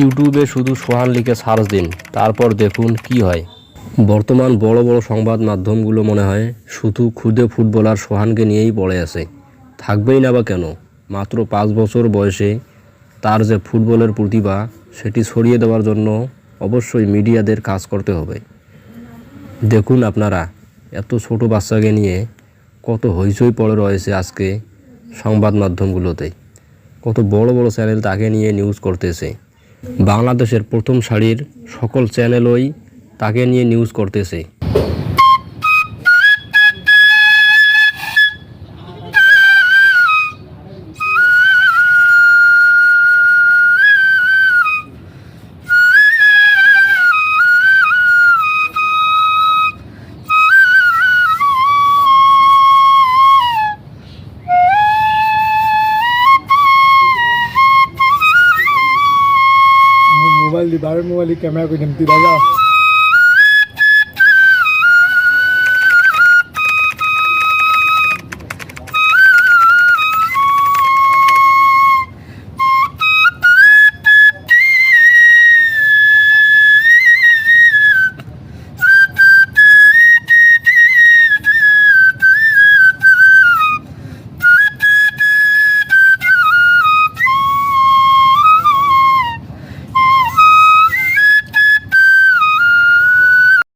ইউটিউবে শুধু সোহান লিখে সার্চ দিন, তারপর দেখুন কি হয়। বর্তমান বড় বড় সংবাদ মাধ্যমগুলো মনে হয় শুধু খুদে ফুটবলার সোহানকে নিয়েই পড়ে আছে। থাকবেই না বা কেন? মাত্র পাঁচ বছর বয়সে তার যে ফুটবলের প্রতিভা, সেটি ছড়িয়ে দেওয়ার জন্য অবশ্যই মিডিয়াদের কাজ করতে হবে। দেখুন আপনারা, এত ছোট বাচ্চাকে নিয়ে কত হইচই পড়ে রয়েছে আজকে সংবাদ মাধ্যমগুলোতে। কত বড় বড় চ্যানেল তাকে নিয়ে নিউজ করতেছে। বাংলাদেশের প্রথম সারির সকল চ্যানেলই তাকে নিয়ে নিউজ করতেছে। मोबाइल दी बारह मोबाइल कैमरा को जमती दादा